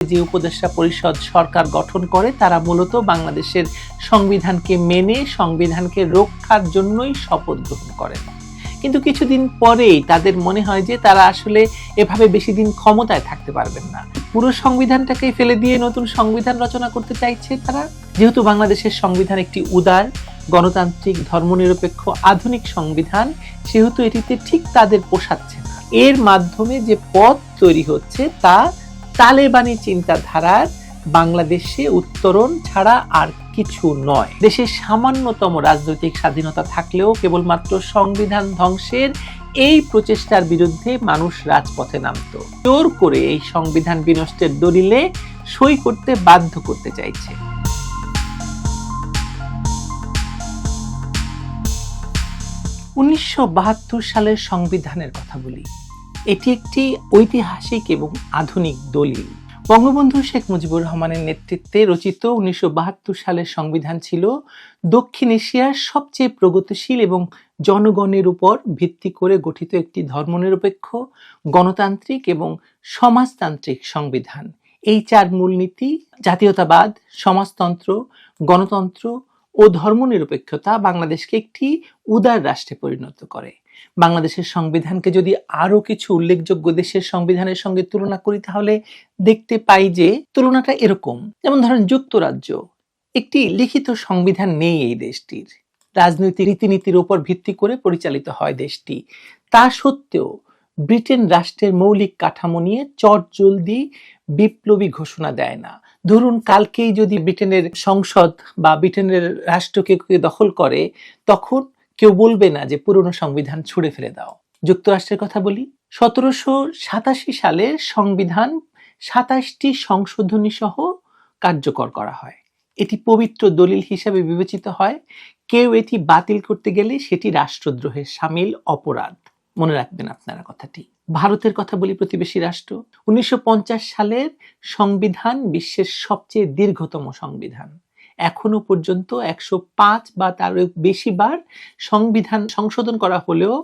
যে উপদেষ্টা পরিষদ সরকার গঠন করে, তারা মূলত বাংলাদেশের সংবিধানকে মেনে, সংবিধানকে রক্ষার জন্যই শপথ গ্রহণ করেন কিন্তু কিছুদিন পরেই তাদের মনে হয় যে তারা আসলে এভাবে বেশি দিন ক্ষমতায় থাকতে পারবেন না। পুরো সংবিধানটাকে ফেলে দিয়ে নতুন সংবিধান রচনা করতে চাইছে তারা। যেহেতু বাংলাদেশের সংবিধান একটি উদার, গণতান্ত্রিক, ধর্মনিরপেক্ষ, আধুনিক সংবিধান, সেহেতু এটিতে ঠিক তাদের পোষাচ্ছে না। এর মাধ্যমে যে পথ তৈরি হচ্ছে তা তালেবানি চিন্তাধারার বাংলাদেশে উত্তরণ ছাড়া আর কিছু নয়। দেশের সামান্যতম রাজনৈতিক স্বাধীনতা থাকলেও কেবলমাত্র সংবিধান ধ্বংসের এই প্রচেষ্টার বিরুদ্ধে মানুষ রাজপথে নামত। জোর করে এই সংবিধান বিনষ্টের দলিলে সই করতে বাধ্য করতে চাইছে। উনিশশো বাহাত্তর সালের সংবিধানের কথা বলি। এটি একটি ঐতিহাসিক এবং আধুনিক দলিল। বঙ্গবন্ধু শেখ মুজিবুর রহমানের নেতৃত্বে রচিত উনিশশো বাহাত্তর সালের সংবিধান ছিল দক্ষিণ এশিয়ার সবচেয়ে প্রগতিশীল এবং জনগণের উপর ভিত্তি করে গঠিত একটি ধর্মনিরপেক্ষ, গণতান্ত্রিক এবং সমাজতান্ত্রিক সংবিধান। এই চার মূলনীতি, জাতীয়তাবাদ, সমাজতন্ত্র, গণতন্ত্র ও ধর্মনিরপেক্ষতা বাংলাদেশকে একটি উদার রাষ্ট্রে পরিণত করে। বাংলাদেশের সংবিধানকে যদি আরও কিছু উল্লেখযোগ্য দেশের সংবিধানের সঙ্গে তুলনা করি, তাহলে দেখতে পাই যে তুলনাটা এরকম। যেমন ধরেন যুক্তরাজ্য, একটি লিখিত সংবিধান নেই এই দেশটির। রাজনৈতিক রীতিনীতির উপর ভিত্তি করে পরিচালিত হয় দেশটি। তা সত্ত্বেও ব্রিটেন রাষ্ট্রের মৌলিক কাঠামো নিয়ে চট জলদি বিপ্লবী ঘোষণা দেয় না। ধরুন, কালকেই যদি ব্রিটেনের সংসদ বা ব্রিটেনের রাষ্ট্রকে দখল করে, তখন কেউ বলবে না যে পুরনো সংবিধান ছুড়ে ফেলে দাও। যুক্তরাষ্ট্রের কথা বলি, সতেরোশো সাতাশি সালে সংবিধান সাতাশটি সংশোধনী সহ কার্যকর করা হয়। এটি পবিত্র দলিল হিসাবে বিবেচিত হয়। কেউ এটি বাতিল করতে গেলে সেটি রাষ্ট্রদ্রোহের সামিল, অপরাধ। মনে রাখবেন আপনারা কথাটি। ভারতের কথা বলি প্রতিবেশী রাষ্ট্র। উনিশশো পঞ্চাশ সালের সংবিধান বিশ্বের সবচেয়ে দীর্ঘতম সংবিধান। এখনও পর্যন্ত একশো পাঁচ বা তার বেশি বার সংবিধান সংশোধন করা হলেও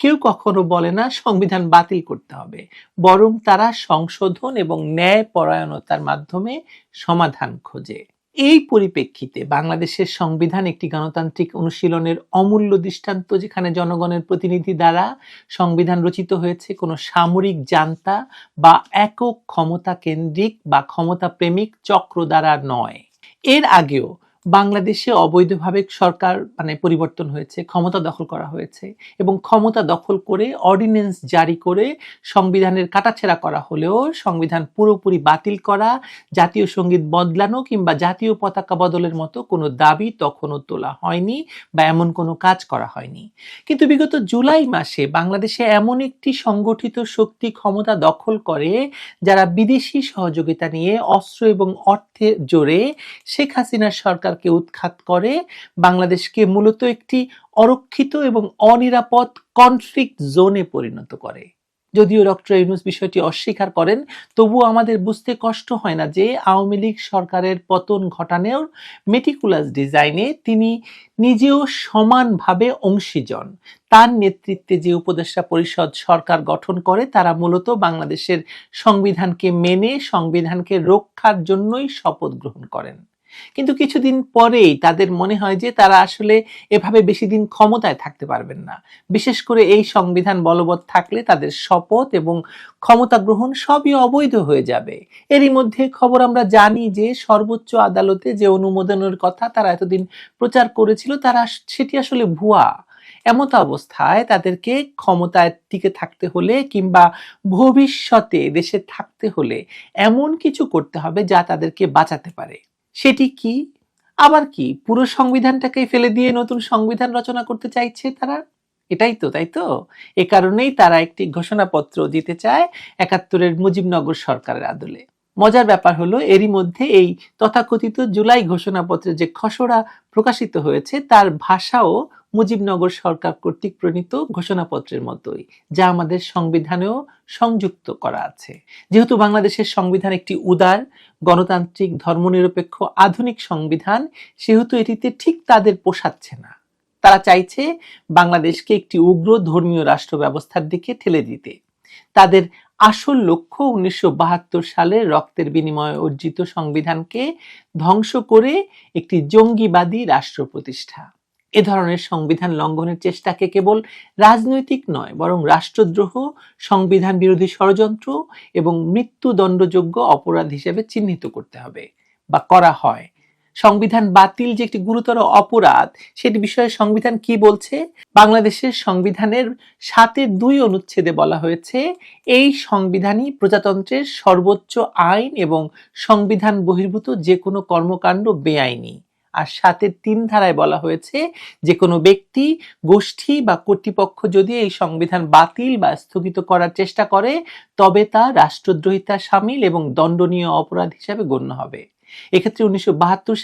কেউ কখনো বলে না সংবিধান বাতিল করতে হবে। বরং তারা সংশোধন এবং ন্যায় পরায়ণতার মাধ্যমে সমাধান খোঁজে। এই পরিপ্রেক্ষিতে বাংলাদেশের সংবিধান একটি গণতান্ত্রিক অনুশীলনের অমূল্য দৃষ্টান্ত, যেখানে জনগণের প্রতিনিধি দ্বারা সংবিধান রচিত হয়েছে কোনো সামরিক জান্তা বা একক ক্ষমতা কেন্দ্রিক বা ক্ষমতা প্রেমিক চক্র দ্বারা নয়। এর আগেও বাংলাদেশে অবৈধভাবে সরকার মানে পরিবর্তন হয়েছে, ক্ষমতা দখল করা হয়েছে এবং ক্ষমতা দখল করে অর্ডিন্যান্স জারি করে সংবিধানের কাটাছেড়া করা হলেও সংবিধান পুরোপুরি বাতিল করা, জাতীয় সংগীত বদলানো কিংবা জাতীয় পতাকা বদলের মতো কোনো দাবি তখনও তোলা হয়নি বা এমন কোনো কাজ করা হয়নি। কিন্তু বিগত জুলাই মাসে বাংলাদেশে এমন একটি সংগঠিত শক্তি ক্ষমতা দখল করে যারা বিদেশি সহযোগিতা নিয়ে অস্ত্র এবং অর্থের জোরে শেখ হাসিনার সরকারকে উৎখাত করে, বাংলাদেশকে মূলত একটি অরক্ষিত এবং অনিরাপদ কনফ্লিক্ট জোনে পরিণত করে। যদিও ডক্টর ইউনুস বিষয়টি অস্বীকার করেন, তবুও আমাদের বুঝতে কষ্ট হয় না যে আওয়ামী লীগ সরকারের পতন ঘটানোর মেটিকুলাস ডিজাইনে তিনি নিজেও সমানভাবে অংশীজন। তার নেতৃত্বে যে উপদেষ্টা পরিষদ সরকার গঠন করে, তারা মূলত বাংলাদেশের সংবিধানকে মেনে, সংবিধানকে রক্ষার জন্যই শপথ গ্রহণ করেন। কিন্তু কিছুদিন পরেই তাদের মনে হয় যে তারা আসলে এভাবে বেশি দিন ক্ষমতায় থাকতে পারবেন না। বিশেষ করে এই সংবিধান বলবৎ থাকলে তাদের শপথ এবং ক্ষমতা গ্রহণ সবই অবৈধ হয়ে যাবে। এরই মধ্যে খবর আমরা জানি যে সর্বোচ্চ আদালতে যে অনুমোদনের কথা তারা এতদিন প্রচার করেছিল, তারা সেটি আসলে ভুয়া। এমত অবস্থায় তাদেরকে ক্ষমতায় টিকে থাকতে হলে কিংবা ভবিষ্যতে দেশে থাকতে হলে এমন কিছু করতে হবে যা তাদেরকে বাঁচাতে পারে। সেটি কি? আবার কি? পুরো সংবিধানটাকে ফেলে দিয়ে নতুন সংবিধান রচনা করতে চাইছে তারা? এটাই তো, তাই তো? এ কারণেই তারা একটি ঘোষণাপত্র দিতে চায় একাত্তরের মুজিবনগর সরকারের আদলে। মজার ব্যাপার হলো এরই মধ্যে এই তথাকথিত জুলাই ঘোষণাপত্রে যে খসড়া প্রকাশিত হয়েছে, তার ভাষাও মুজিবনগর সরকার কর্তৃক প্রণীত ঘোষণাপত্রের মতোই, যা আমাদের সংবিধানেও সংযুক্ত করা আছে। যেহেতু বাংলাদেশের সংবিধান একটি উদার, গণতান্ত্রিক, ধর্মনিরপেক্ষ, আধুনিক সংবিধান, সেহেতু এটিতে ঠিক তাদের পোষাচ্ছে না। তারা চাইছে বাংলাদেশকে একটি উগ্র ধর্মীয় রাষ্ট্র ব্যবস্থার দিকে ঠেলে দিতে। তাদের আসল লক্ষ্য উনিশশো বাহাত্তর সালে রক্তের বিনিময়ে অর্জিত সংবিধানকে ধ্বংস করে একটি জঙ্গিবাদী রাষ্ট্র প্রতিষ্ঠা। এ ধরনের সংবিধান লঙ্ঘনের চেষ্টাকে কেবল রাজনৈতিক নয়, বরং রাষ্ট্রদ্রোহ, সংবিধান বিরোধী ষড়যন্ত্র এবং মৃত্যুদণ্ডযোগ্য অপরাধ হিসেবে চিহ্নিত করতে হবে বা করা হয়। সংবিধান বাতিল যে একটি গুরুতর অপরাধ, সেটি বিষয়ে সংবিধান কি বলছে? বাংলাদেশের সংবিধানের সাথে দুই অনুচ্ছেদে বলা হয়েছে, এই সংবিধানই প্রজাতন্ত্রের সর্বোচ্চ আইন এবং সংবিধান বহির্ভূত যে কোনো কর্মকাণ্ড বেআইনি। আর সাতের তিন ধারায় বলা হয়েছে, যে কোনো ব্যক্তি, গোষ্ঠী বা কর্তৃপক্ষ যদি এই সংবিধান বাতিল বা স্থগিত করার চেষ্টা করে, তবে তা রাষ্ট্রদ্রোহিতা সামিল এবং দণ্ডনীয় অপরাধ হিসাবে গণ্য হবে। এক্ষেত্রে উনিশশো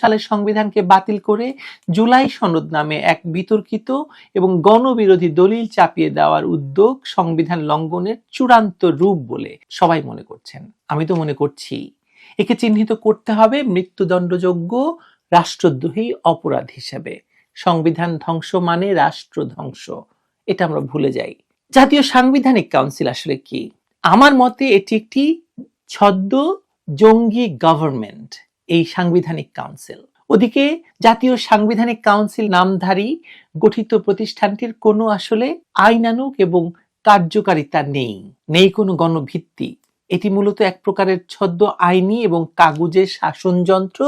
সালের সংবিধানকে বাতিল করে জুলাই সনদ নামে এক বিতর্কিত এবং গণবিরোধী দলিল চাপিয়ে দেওয়ার উদ্যোগ সংবিধান লঙ্ঘনের চূড়ান্ত রূপ বলে সবাই মনে করছেন। আমি তো মনে করছি, একে চিহ্নিত করতে হবে মৃত্যুদণ্ডযোগ্য রাষ্ট্রদ্রোহী অপরাধ হিসেবে। সংবিধান ধ্বংস মানে রাষ্ট্র ধ্বংস, এটা আমরা ভুলে যাই। জাতীয় সাংবিধানিক কাউন্সিল আসলে কি? আমার মতে এটি একটি ছদ্ম জঙ্গি গভর্নমেন্ট এই সাংবিধানিক কাউন্সিল। ওদিকে জাতীয় সাংবিধানিক কাউন্সিল নামধারী গঠিত প্রতিষ্ঠানটির কোনো আসলে আইনানুক এবং কার্যকারিতা নেই। নেই কোনো গণভিত্তি। এটি মূলত এক প্রকারের ছদ্ম আইনি এবং কাগুজের শাসনযন্ত্র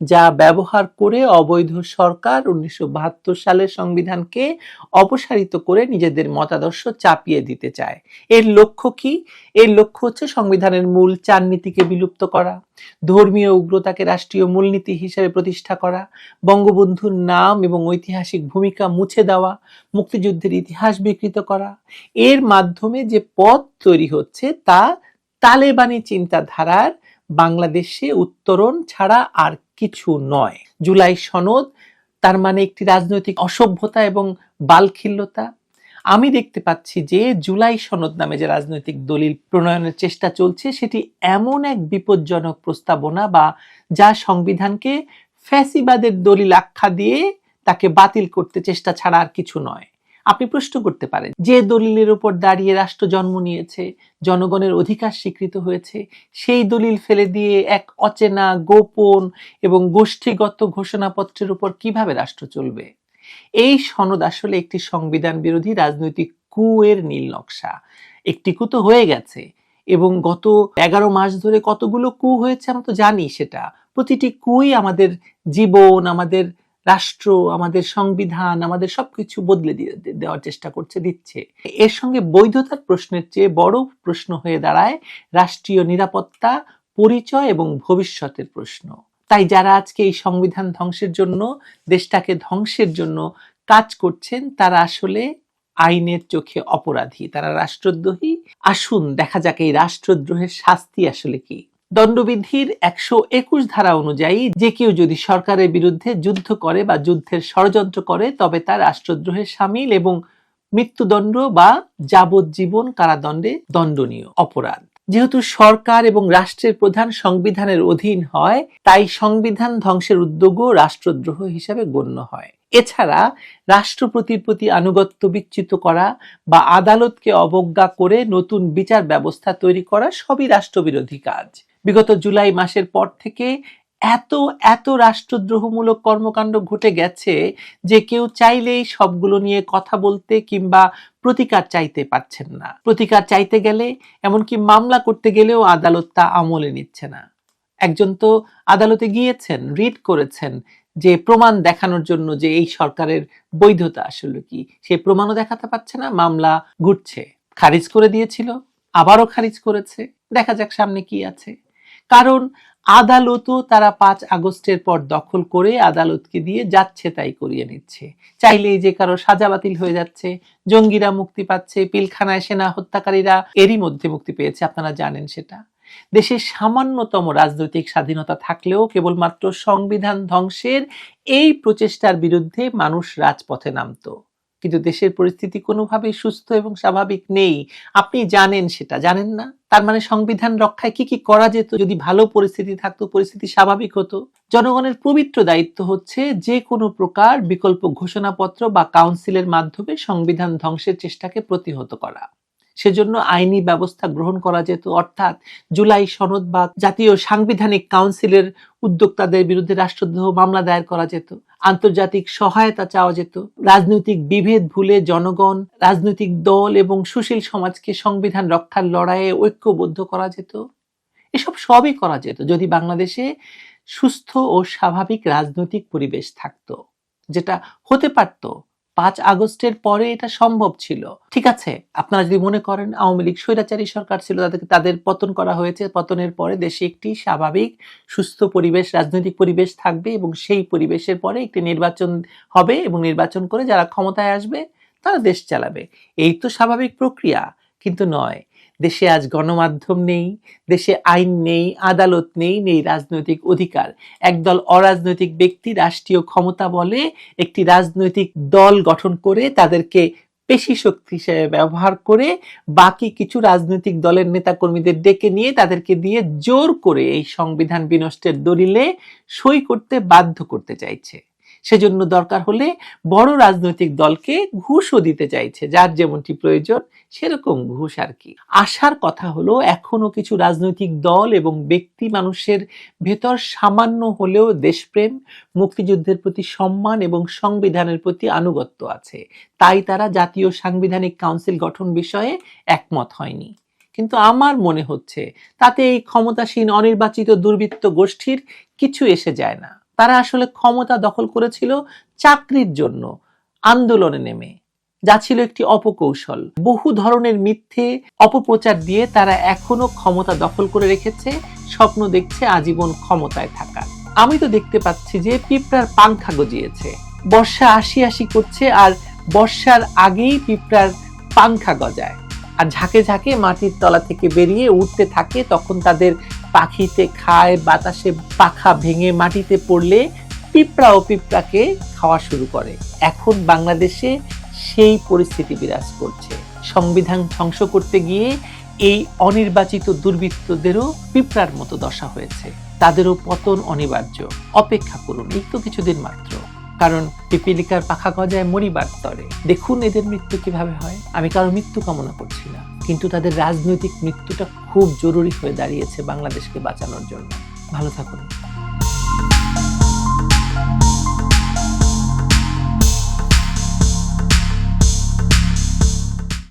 যা ব্যবহার করে অবৈধ সরকার উনিশশো বাহাত্তর সালের সংবিধানকে অপসারিত করে নিজেদের মতাদর্শ চাপিয়ে দিতে চায়। এর লক্ষ্য কি? এর লক্ষ্য হচ্ছে সংবিধানের মূল চার নীতিকে বিলুপ্ত করা, ধর্মীয় উগ্রতাকে রাষ্ট্রীয় মূলনীতি হিসেবে প্রতিষ্ঠা করা, বঙ্গবন্ধুর নাম এবং ঐতিহাসিক ভূমিকা মুছে দেওয়া, মুক্তিযুদ্ধের ইতিহাস বিকৃত করা। এর মাধ্যমে যে পথ তৈরি হচ্ছে তা তালেবানি চিন্তাধারার বাংলাদেশে উত্তরণ ছাড়া আর কিছু নয়। জুলাই সনদ, তার মানে একটি রাজনৈতিক অসভ্যতা এবং বালখিল্যতা। আমি দেখতে পাচ্ছি যে জুলাই সনদ নামে যে রাজনৈতিক দলিল প্রণয়নের চেষ্টা চলছে, সেটি এমন এক বিপজ্জনক প্রস্তাবনা বা যা সংবিধানকে ফ্যাসিবাদের দলিল আখ্যা দিয়ে তাকে বাতিল করতে চেষ্টা ছাড়া আর কিছু নয়। আপনি প্রশ্ন করতে পারেন, যে দলিলের উপর দাঁড়িয়ে রাষ্ট্র জন্ম নিয়েছে, জনগণের অধিকার স্বীকৃত হয়েছে, সেই দলিল ফেলে দিয়ে এক অচেনা, গোপন এবং গোষ্ঠীগত ঘোষণাপত্রের উপর কীভাবে রাষ্ট্র চলবে? এই সনদ আসলে একটি সংবিধান বিরোধী রাজনৈতিক কুয়ের নীল নকশা। একটি কু তো হয়ে গেছে এবং গত এগারো মাস ধরে কতগুলো কু হয়েছে আমরা তো জানি সেটা। প্রতিটি কুই আমাদের জীবন, আমাদের রাষ্ট্র, আমাদের সংবিধান, আমাদের সবকিছু বদলে দিয়ে দেওয়ার চেষ্টা করছে, দিচ্ছে। এর সঙ্গে বৈধতার প্রশ্নের চেয়ে বড় প্রশ্ন হয়ে দাঁড়ায় রাষ্ট্রীয় নিরাপত্তা, পরিচয় এবং ভবিষ্যতের প্রশ্ন। তাই যারা আজকে এই সংবিধান ধ্বংসের জন্য, দেশটাকে ধ্বংসের জন্য কাজ করছেন, তারা আসলে আইনের চোখে অপরাধী। তারা রাষ্ট্রদ্রোহী। আসুন, দেখা যাক এই রাষ্ট্রদ্রোহের শাস্তি আসলে কি। দণ্ডবিধির একশো একুশ ধারা অনুযায়ী যে কেউ যদি সরকারের বিরুদ্ধে যুদ্ধ করে বা যুদ্ধের ষড়যন্ত্র করে, তবে তার রাষ্ট্রদ্রোহের সামিল এবং মৃত্যুদণ্ড বা যাবজ্জীবন কারাদণ্ডে দণ্ডনীয় অপরাধ। যেহেতু সরকার এবং রাষ্ট্রের প্রধান সংবিধানের অধীন হয়, তাই সংবিধান ধ্বংসের উদ্যোগও রাষ্ট্রদ্রোহ হিসাবে গণ্য হয়। এছাড়া রাষ্ট্রপতির প্রতি আনুগত্য বিচ্যুত করা বা আদালতকে অবজ্ঞা করে নতুন বিচার ব্যবস্থা তৈরি করা সবই রাষ্ট্রবিরোধী কাজ। বিগত জুলাই মাসের পর থেকে এত এত রাষ্ট্রদ্রোহমূলক কর্মকাণ্ড ঘটে গেছে যে কেউ চাইলেই সবগুলো নিয়ে কথা বলতে কিংবা প্রতিকার চাইতে পারছেন না। প্রতিকার চাইতে গেলে, এমনকি মামলা করতে গেলেও আদালত তা আমলে নিচ্ছে না। একজন তো আদালতে গিয়েছেন রিড করেছেন যে প্রমাণ দেখানোর জন্য যে এই সরকারের বৈধতা আসলে কি। সেই প্রমাণও দেখাতে পারছে না, মামলা ঘুরছে। খারিজ করে দিয়েছিল, আবারও খারিজ করেছে। দেখা যাক সামনে কি আছে। কারণ আদালতও তারা পাঁচ আগস্টের পর দখল করে আদালতকে দিয়ে যাচ্ছে তাই করিয়ে নিচ্ছে। চাইলেই যে কারও সাজা বাতিল হয়ে যাচ্ছে, জঙ্গিরা মুক্তি পাচ্ছে, পিলখানায় সেনা হত্যাকারীরা এরই মধ্যে মুক্তি পেয়েছে, আপনারা জানেন সেটা। দেশের সামান্যতম রাজনৈতিক স্বাধীনতা থাকলেও কেবলমাত্র সংবিধান ধ্বংসের এই প্রচেষ্টার বিরুদ্ধে মানুষ রাজপথে নামতো। কিন্তু দেশের পরিস্থিতি কোনোভাবেই সুস্থ এবং স্বাভাবিক নেই। আপনি জানেন সেটা, জানেন না? তার মানে সংবিধান রক্ষায় কি কি করা যেত? যদি ভালো পরিস্থিতি থাকতো, পরিস্থিতি স্বাভাবিক হতো। জনগণের পবিত্র দায়িত্ব হচ্ছে যে কোনো প্রকার বিকল্প ঘোষণাপত্র বা কাউন্সিলের মাধ্যমে সংবিধান ধ্বংসের চেষ্টাকে প্রতিহত করা। সেজন্য আইনি ব্যবস্থা গ্রহণ করা যেত। অর্থাৎ জুলাই সনদ বা জাতীয় সাংবিধানিক কাউন্সিলের উদ্যোক্তাদের বিরুদ্ধে রাষ্ট্রদ্রোহ মামলা দায়ের করা যেত। আন্তর্জাতিক সহায়তা চাওয়া যেত। রাজনৈতিক বিভেদ ভুলে জনগণ, রাজনৈতিক দল এবং সুশীল সমাজকে সংবিধান রক্ষার লড়াইয়ে ঐক্যবদ্ধ করা যেত। এসব সবই করা যেত যদি বাংলাদেশে সুস্থ ও স্বাভাবিক রাজনৈতিক পরিবেশ থাকত, যেটা হতে পারত পাঁচ আগস্টের পরে এটা সম্ভব ছিল। ঠিক আছে, আপনারা যদি মনে করেন আওয়ামী লীগ স্বৈরাচারী সরকার ছিল, তাদেরকে, তাদের পতন করা হয়েছে। পতনের পরে দেশে একটি স্বাভাবিক, সুস্থ পরিবেশ, রাজনৈতিক পরিবেশ থাকবে এবং সেই পরিবেশের পরে একটি নির্বাচন হবে এবং নির্বাচন করে যারা ক্ষমতায় আসবে, তারা দেশ চালাবে। এই তো স্বাভাবিক প্রক্রিয়া। কিন্তু নয়। দেশে আজ গণমাধ্যম নেই, দেশে আইন নেই, আদালত নেই নেই রাজনৈতিক অধিকার। একদল অরাজনৈতিক ব্যক্তি রাষ্ট্রীয় ক্ষমতা বলে একটি রাজনৈতিক দল গঠন করে তাদেরকে পেশি শক্তি হিসেবে ব্যবহার করে বাকি কিছু রাজনৈতিক দলের নেতাকর্মীদের ডেকে নিয়ে তাদেরকে দিয়ে জোর করে এই সংবিধান বিনষ্টের দলিলে সই করতে বাধ্য করতে চাইছে। সেজন্য দরকার হলে বড় রাজনৈতিক দলকে ঘুষও দিতে চাইছে। যার যেমনটি প্রয়োজন, সেরকম ঘুষ আর কি। আশার কথা হলো, এখনও কিছু রাজনৈতিক দল এবং ব্যক্তি মানুষের ভেতর সামান্য হলেও দেশপ্রেম, মুক্তিযুদ্ধের প্রতি সম্মান এবং সংবিধানের প্রতি আনুগত্য আছে। তাই তারা জাতীয় সাংবিধানিক কাউন্সিল গঠন বিষয়ে একমত হয়নি। কিন্তু আমার মনে হচ্ছে, তাতে এই ক্ষমতাসীন, অনির্বাচিত, দুর্বৃত্ত গোষ্ঠীর কিছু এসে যায় না। তারা আসলে ক্ষমতা দখল করেছিল চাকরির জন্য, আন্দোলনে নেমে। যা ছিল একটি অপকৌশল। বহু ধরনের মিথ্যে অপপ্রচার দিয়ে তারা এখনও ক্ষমতা দখল করে রেখেছে, স্বপ্ন দেখছে আজীবন ক্ষমতায় থাকার। আমি তো দেখতে পাচ্ছি যে পিঁপড়ার পাংখা গজিয়েছে। বর্ষা আসি আসি করছে আর বর্ষার আগেই পিঁপড়ার পাংখা গজায়। আর ঝাঁকে ঝাঁকে মাটির তলা থেকে বেরিয়ে উঠতে থাকে, তখন তাদের পাখিতে খায়, বাতাসে পাখা ভেঙে মাটিতে পড়লে পিঁপড়া ও পিঁপড়াকে খাওয়া শুরু করে। এখন বাংলাদেশে সেই পরিস্থিতি বিরাজ করছে। সংবিধান ধ্বংস করতে গিয়ে এই অনির্বাচিত দুর্বৃত্তদেরও পিঁপড়ার মতো দশা হয়েছে। তাদেরও পতন অনিবার্য। অপেক্ষা করুন, এই তো কিছুদিন মাত্র। কারণ পিপিলিকার পাখা গজায় মরিবার তরে। দেখুন এদের মৃত্যু কীভাবে হয়। আমি কারও মৃত্যু কামনা করছি না। কিন্তু তাদের রাজনৈতিক মৃত্যুটা খুব জরুরি হয়ে দাঁড়িয়েছে বাংলাদেশকে বাঁচানোর জন্য। ভালো থাকুন।